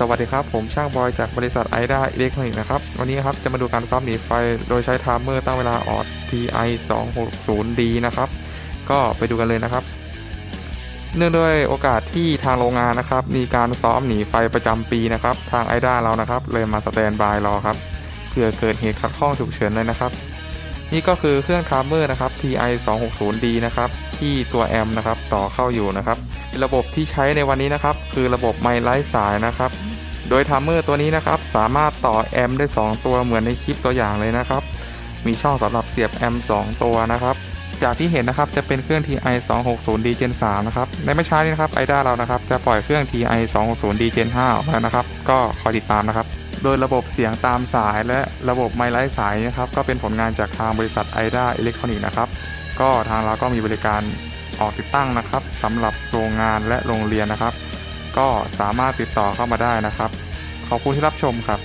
สวัสดีครับ ผมช่างบอยจากบริษัทไอด้าอิเล็กทรอนิกส์นะครับ วันนี้ครับจะมาดูการซ้อมหนีไฟโดยใช้ไทม์เมอร์ตั้งเวลาออด TI 2 6 0 D นะครับ ก็ไปดูกันเลยนะครับ เนื่องด้วยโอกาสที่ทางโรงงานนะครับ มีการซ้อมหนีไฟประจำปีนะครับ ทางไอด้าเรานะครับ เลยมาสแตนบายรอครับเผื่อเกิดเหตุขัดข้องฉุกเฉินเลยนะครับ นี่ก็คือเครื่องไทม์เมอร์นะครับ TI 2 6 0 D นะครับที่ตัวแอมนะครับต่อเข้าอยู่นะครับ ระบบที่ใช้ในวันนี้นะครับ คือระบบไมค์ไร้สายนะครับ โดยทัมเมอร์ตัวนี้นะครับ สามารถต่อแอมป์ได้ 2 ตัวเหมือนในคลิปตัวอย่างเลยนะครับ มีช่องสำหรับเสียบแอมป์2ตัวนะครับจากที่เห็นนะครับจะเป็นเครื่อง TI 260D Gen 3นะครับในไม่ช้านี้นะครับไอด้าเรานะครับจะปล่อยเครื่อง TI 260D Gen 5ออกมานะครับ ก็คอยติดตามนะครับ โดยระบบเสียงตามสายและระบบไมค์ไร้สายนะครับก็เป็นผลงานจากทางบริษัทไอด้าอิเล็กทรอนิกส์นะครับ ก็ทางเราก็มีบริการ ออกติดตั้งนะครับสำหรับโรงงานและโรงเรียนนะครับ ก็สามารถติดต่อเข้ามาได้นะครับ ขอบคุณที่รับชมครับ